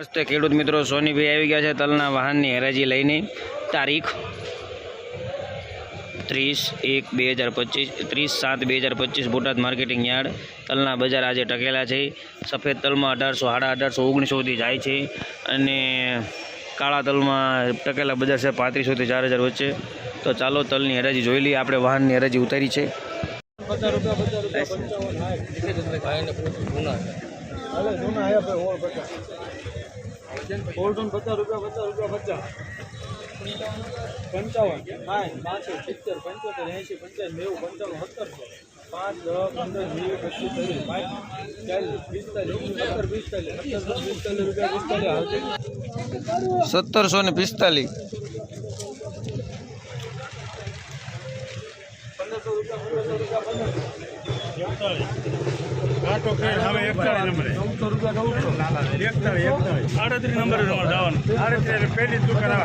નમસ્તે ખેડૂત મિત્રો સોનીભાઈ આવી ગયા છે તલના વાહનની હરાજી લઈને. તારીખ ત્રીસ એક બે હજાર પચીસ ત્રીસ સાત બે હજાર પચીસ બોટાદ માર્કેટિંગ યાર્ડ. તલના બજાર આજે ટકેલા છે. સફેદ તલમાં અઢારસો સાડા અઢારસો ઓગણીસોથી જાય છે અને કાળા તલમાં ટકેલા બજાર છે પાંત્રીસોથી ચાર હજાર વચ્ચે. તો ચાલો તલની હરાજી જોઈ લઈએ આપણે વાહનની હરાજી ઉતારી છે. હાલે ઓળ પચાસ રૂપિયા પચાસ રૂપિયા, પચાસ. પંચાવન. સાઠ બાસઠ, સિત્તેર, પંચોતેર, એંશી, પંચાવન, નેવું, પંચાવન સત્તરસો પાંચ, દસ, પંદર, વીસ, પચીસ, ત્રીસ પાંચ ચાલીસ, પિસ્તાલીસ, સત્તર, પિસ્તાલીસ, સત્તરસો પિસ્તાલીસ રૂપિયા, પિસ્તાલીસ સત્તરસો ને પિસ્તાલીસ. રૂપિયા ખેડ હવે એકતાળીસ નંબરે. ચૌદસો રૂપિયા ચૌદસો નંબરે તમારે જવાનું. આડત્રીસ પહેલી જ દુકાન આવે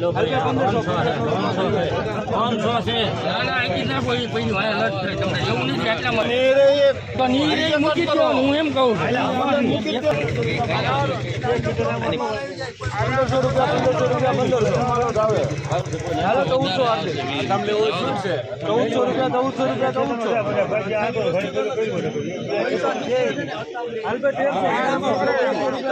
રૂપિયા. પૂરા સોળસો પંદરસો રૂપિયા પંદરસો રૂપિયા પંદરસો. હાલો ચૌદસો આપે. તમને ઓછું છે. ચૌદસો રૂપિયા ચૌદસો રૂપિયા ચૌદસો.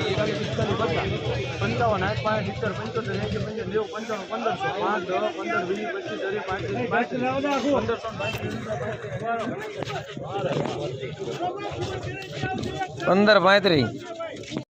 પૈસો જતા હાલે પંચાવન, આઠ, પાંચ, સિત્તેર, પંચોતેર એસી પંચોતેર, નેવું, પંચાવન, પંદરસો, પાંચ, દસ, પંદર, વીસ, પચીસ, ત્રીસ, પાંત્રીસ પંદરસો પંદર, પાંત્રીસ